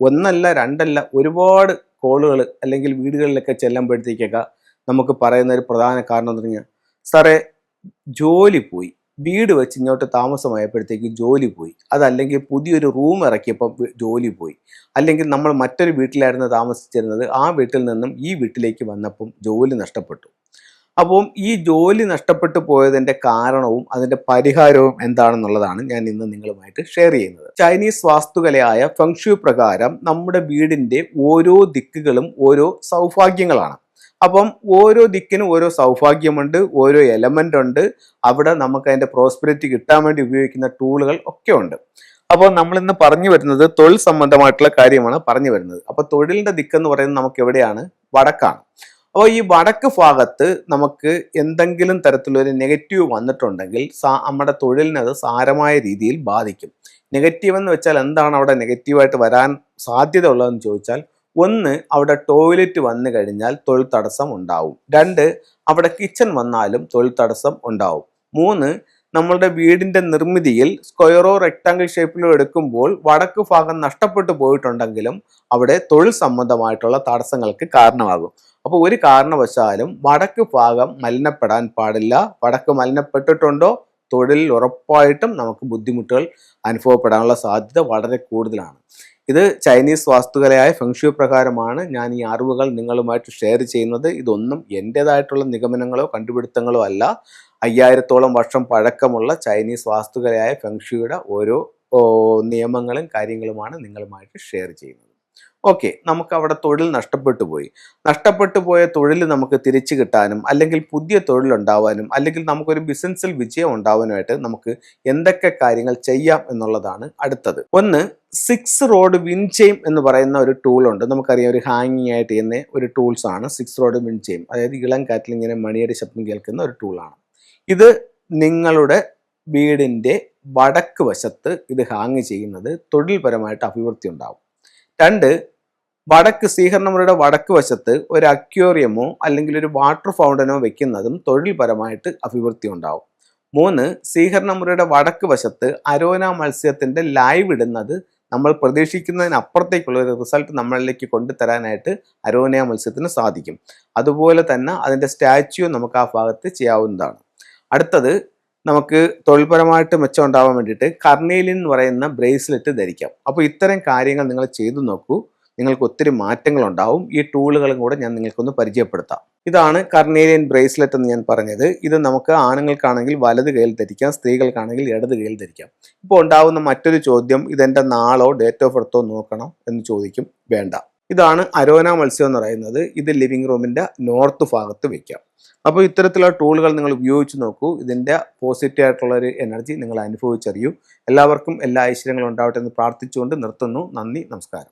ഒന്നല്ല രണ്ടല്ല ഒരുപാട് കോളുകൾ അല്ലെങ്കിൽ വീടുകളിലൊക്കെ ചെല്ലുമ്പോഴത്തേക്കൊക്കെ നമുക്ക് പറയുന്ന ഒരു പ്രധാന കാരണം എന്ന് പറഞ്ഞാൽ സാറേ ജോലി പോയി. വീട് വെച്ച് ഇങ്ങോട്ട് താമസമായപ്പോഴത്തേക്ക് ജോലി പോയി. അതല്ലെങ്കിൽ പുതിയൊരു റൂം ഇറക്കിയപ്പോൾ ജോലി പോയി. അല്ലെങ്കിൽ നമ്മൾ മറ്റൊരു വീട്ടിലായിരുന്നു താമസിച്ചിരുന്നത്. ആ വീട്ടിൽ നിന്നും ഈ വീട്ടിലേക്ക് വന്നപ്പം ജോലി നഷ്ടപ്പെട്ടു. അപ്പം ഈ ജോലി നഷ്ടപ്പെട്ടു പോയതിന്റെ കാരണവും അതിന്റെ പരിഹാരവും എന്താണെന്നുള്ളതാണ് ഞാൻ ഇന്ന് നിങ്ങളുമായിട്ട് ഷെയർ ചെയ്യുന്നത്. ചൈനീസ് വാസ്തുകലയായ ഫെങ്ഷു പ്രകാരം നമ്മുടെ വീടിന്റെ ഓരോ ദിക്കുകളും ഓരോ സൗഭാഗ്യങ്ങളാണ്. അപ്പം ഓരോ ദിക്കിനും ഓരോ സൗഭാഗ്യമുണ്ട് ഓരോ എലമെന്റ് ഉണ്ട്. അവിടെ നമുക്ക് അതിന്റെ പ്രോസ്പെരിറ്റി കിട്ടാൻ വേണ്ടി ഉപയോഗിക്കുന്ന ടൂളുകൾ ഒക്കെ ഉണ്ട്. അപ്പോൾ നമ്മൾ ഇന്ന് പറഞ്ഞു വരുന്നത് തൊഴിൽ സംബന്ധമായിട്ടുള്ള കാര്യമാണ് പറഞ്ഞു വരുന്നത്. അപ്പോൾ തൊഴിലിന്റെ ദിക്കെന്ന് പറയുന്നത് നമുക്ക് എവിടെയാണ്? വടക്കാണ്. അപ്പോൾ ഈ വടക്ക് ഭാഗത്ത് നമുക്ക് എന്തെങ്കിലും തരത്തിലൊരു നെഗറ്റീവ് വന്നിട്ടുണ്ടെങ്കിൽ നമ്മുടെ തൊഴിലിനെ അത് സാരമായ രീതിയിൽ ബാധിക്കും. നെഗറ്റീവ് എന്ന് വെച്ചാൽ എന്താണ് അവിടെ നെഗറ്റീവായിട്ട് വരാൻ സാധ്യത ഉള്ളതെന്ന് ചോദിച്ചാൽ ഒന്ന് അവിടെ ടോയ്ലറ്റ് വന്നു കഴിഞ്ഞാൽ തൊഴിൽ തടസ്സം ഉണ്ടാവും. രണ്ട് അവിടെ കിച്ചൺ വന്നാലും തൊഴിൽ തടസ്സം ഉണ്ടാവും. മൂന്ന് നമ്മളുടെ വീടിന്റെ നിർമ്മിതിയിൽ സ്ക്വയറോ റെക്ടാങ്കിൾ ഷേപ്പിലോ എടുക്കുമ്പോൾ വടക്ക് ഭാഗം നഷ്ടപ്പെട്ടു പോയിട്ടുണ്ടെങ്കിലും അവിടെ തൊഴിൽ സംബന്ധമായിട്ടുള്ള തടസ്സങ്ങൾക്ക് കാരണമാകും. അപ്പോൾ ഒരു കാരണവശാലും വടക്ക് ഭാഗം മലിനപ്പെടാൻ പാടില്ല. വടക്ക് മലിനപ്പെട്ടിട്ടുണ്ടോ? തൊഴിലിൽ ഉറപ്പായിട്ടും നമുക്ക് ബുദ്ധിമുട്ടുകൾ അനുഭവപ്പെടാനുള്ള സാധ്യത വളരെ കൂടുതലാണ്. ഇത് ചൈനീസ് വാസ്തുകലയായ ഫെങ്ഷു പ്രകാരമാണ്. ഞാൻ ഈ അറിവുകൾ നിങ്ങളുമായിട്ട് ഷെയർ ചെയ്യുന്നത്. ഇതൊന്നും എന്റെതായിട്ടുള്ള നിഗമനങ്ങളോ കണ്ടുപിടുത്തങ്ങളോ അല്ല. അയ്യായിരത്തോളം വർഷം പഴക്കമുള്ള ചൈനീസ് വാസ്തുകലയായ ഫെങ്ഷിയുടെ ഓരോ നിയമങ്ങളും കാര്യങ്ങളുമാണ് നിങ്ങളുമായിട്ട് ഷെയർ ചെയ്യുന്നത്. ഓക്കെ നമുക്ക് അവിടെ തൊഴിൽ നഷ്ടപ്പെട്ടു പോയി. നഷ്ടപ്പെട്ടു പോയ തൊഴിൽ നമുക്ക് തിരിച്ചു കിട്ടാനും അല്ലെങ്കിൽ പുതിയ തൊഴിലുണ്ടാവാനും അല്ലെങ്കിൽ നമുക്കൊരു ബിസിനസ്സിൽ വിജയം ഉണ്ടാവാനുമായിട്ട് നമുക്ക് എന്തൊക്കെ കാര്യങ്ങൾ ചെയ്യാം എന്നുള്ളതാണ് അടുത്തത്. ഒന്ന് സിക്സ് റോഡ് വിൻ വിൻചെയിം എന്ന് പറയുന്ന ഒരു ടൂൾ ഉണ്ട്. നമുക്കറിയാം ഒരു ഹാങ്ങിങ് ആയിട്ട് ചെയ്യുന്ന ഒരു ടൂൾസാണ് six rod wind wind chime അതായത് ഇളം കാറ്റിൽ ഇങ്ങനെ മണിയുടെ ശബ്ദം കേൾക്കുന്ന ഒരു ടൂളാണ് ഇത് നിങ്ങളുടെ വീടിന്റെ വടക്ക് വശത്ത് ഇത് ഹാങ് ചെയ്യുന്നത് തൊഴിൽപരമായിട്ട് അഭിവൃദ്ധി ഉണ്ടാവും. രണ്ട് വടക്ക് സ്വീകരണമുറിയുടെ വടക്ക് വശത്ത് ഒരു അക്വേറിയമോ അല്ലെങ്കിൽ ഒരു വാട്ടർ ഫൗണ്ടനോ വെക്കുന്നതും തൊഴിൽപരമായിട്ട് അഭിവൃദ്ധി ഉണ്ടാവും. മൂന്ന് സ്വീകരണമുറിയുടെ വടക്ക് വശത്ത് അരോന മത്സ്യത്തിന്റെ ലൈവ് ഇടുന്നത് നമ്മൾ പ്രതീക്ഷിക്കുന്നതിനപ്പുറത്തേക്കുള്ള ഒരു റിസൾട്ട് നമ്മളിലേക്ക് കൊണ്ടുതരാനായിട്ട് അരോന മത്സ്യത്തിന് സാധിക്കും. അതുപോലെ തന്നെ അതിന്റെ സ്റ്റാച്യു നമുക്ക് ആ ഭാഗത്ത് ചെയ്യാവുന്നതാണ്. അടുത്തത് നമുക്ക് തൊഴിൽപരമായിട്ട് മെച്ചം ഉണ്ടാവാൻ വേണ്ടിയിട്ട് കർണേലിൻ എന്ന് പറയുന്ന ബ്രേസ്ലെറ്റ് ധരിക്കാം. അപ്പോൾ ഇത്തരം കാര്യങ്ങൾ നിങ്ങൾ ചെയ്തു നോക്കൂ. നിങ്ങൾക്ക് ഒത്തിരി മാറ്റങ്ങൾ ഉണ്ടാവും ഈ ടൂളുകളും കൂടെ ഞാൻ നിങ്ങൾക്കൊന്ന് പരിചയപ്പെടുത്താം. ഇതാണ് കർണേലിയൻ ബ്രേസ്ലെറ്റ് എന്ന് ഞാൻ പറഞ്ഞത്. ഇത് നമുക്ക് ആണുങ്ങൾക്കാണെങ്കിൽ വലത് കയ്യിൽ ധരിക്കാം സ്ത്രീകൾക്കാണെങ്കിൽ ഇടത് കയ്യിൽ ധരിക്കാം. ഇപ്പോൾ ഉണ്ടാവുന്ന മറ്റൊരു ചോദ്യം ഇതെന്റെ നാളോ ഡേറ്റ് ഓഫ് ബർത്തോ നോക്കണം എന്ന് ചോദിക്കും. വേണ്ട. ഇതാണ് അരോന മത്സ്യം എന്ന് പറയുന്നത്. ഇത് ലിവിംഗ് റൂമിന്റെ നോർത്ത് ഭാഗത്ത് വയ്ക്കാം അപ്പോൾ ഇത്തരത്തിലുള്ള ടൂളുകൾ നിങ്ങൾ ഉപയോഗിച്ച് നോക്കൂ. ഇതിന്റെ പോസിറ്റീവ് ആയിട്ടുള്ള ഒരു എനർജി നിങ്ങൾ അനുഭവിച്ചറിയൂ. എല്ലാവർക്കും എല്ലാ ഐശ്വര്യങ്ങളും ഉണ്ടാവട്ടെ എന്ന് പ്രാർത്ഥിച്ചുകൊണ്ട് നിർത്തുന്നു. നന്ദി നമസ്കാരം.